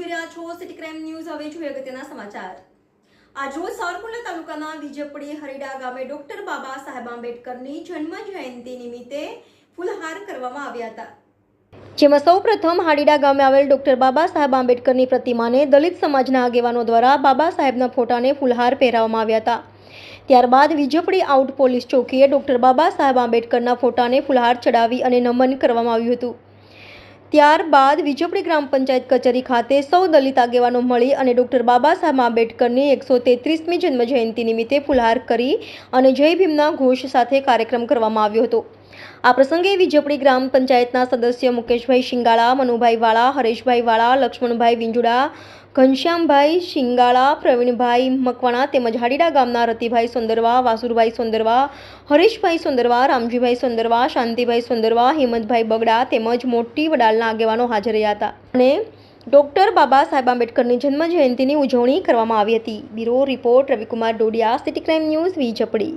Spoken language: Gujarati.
રહ્યા છો સિટી ક્રાઇમ ન્યૂઝ. હવે જોઈએ અગત્યના સમાચાર. આજરોજ સાવરકુંડલા તાલુકાના વિજયપડી હરિડા ગામે ડોક્ટર બાબા સાહેબ આંબેડકરની જન્મ જયંતિ નિમિત્તે ફૂલહાર કરવામાં આવ્યા હતા. જેમાં સૌ પ્રથમ હાડીડા ગામે આવેલ ડોક્ટર બાબા સાહેબ આંબેડકરની પ્રતિમાને દલિત સમાજના આગેવાનો દ્વારા બાબા સાહેબના ફોટાને ફૂલહાર પહેરાવવામાં આવ્યા હતા. ત્યારબાદ વિજયપડી આઉટ પોલીસ ચોકીએ ડોક્ટર બાબા સાહેબ આંબેડકરના ફોટાને ફૂલહાર ચડાવી અને નમન કરવામાં આવ્યું હતું. ત્યારબાદ વિજોપડી ગ્રામ પંચાયત કચેરી ખાતે સૌ દલિત આગેવાનો મળી અને ડોક્ટર બાબા સાહેબ આંબેડકરની એકસો તેત્રીસમી જન્મજયંતિ નિમિત્તે ફુલહાર કરી અને જય ભીમના ઘોષ સાથે કાર્યક્રમ કરવામાં આવ્યો હતો. આ પ્રસંગે વીજપડી ગ્રામ પંચાયતના સદસ્ય મુકેશભાઈ શિંગાળા મનુભાઈ વાળા હરેશભાઈ વાળા લક્ષ્મણભાઈ વિંજુડા, ઘનશ્યામભાઈ શિંગાળા, પ્રવીણભાઈ મકવાણા તેમજ હાડીડા ગામના રતિભાઈ સુંદરવા, વાસુરભાઈ સુંદરવા, હરેશભાઈ સુંદરવા, રામજીભાઈ સુંદરવા, શાંતિભાઈ સુંદરવા, હિંમતભાઈ બગડા તેમજ મોટી વડાલના આગેવાનો હાજર રહ્યા હતા. અને ડોક્ટર બાબા સાહેબ આંબેડકરની જન્મ જયંતિની ઉજવણી કરવામાં આવી હતી. Bureau report Ravikumar Dodiya, city crime news Vijaypadi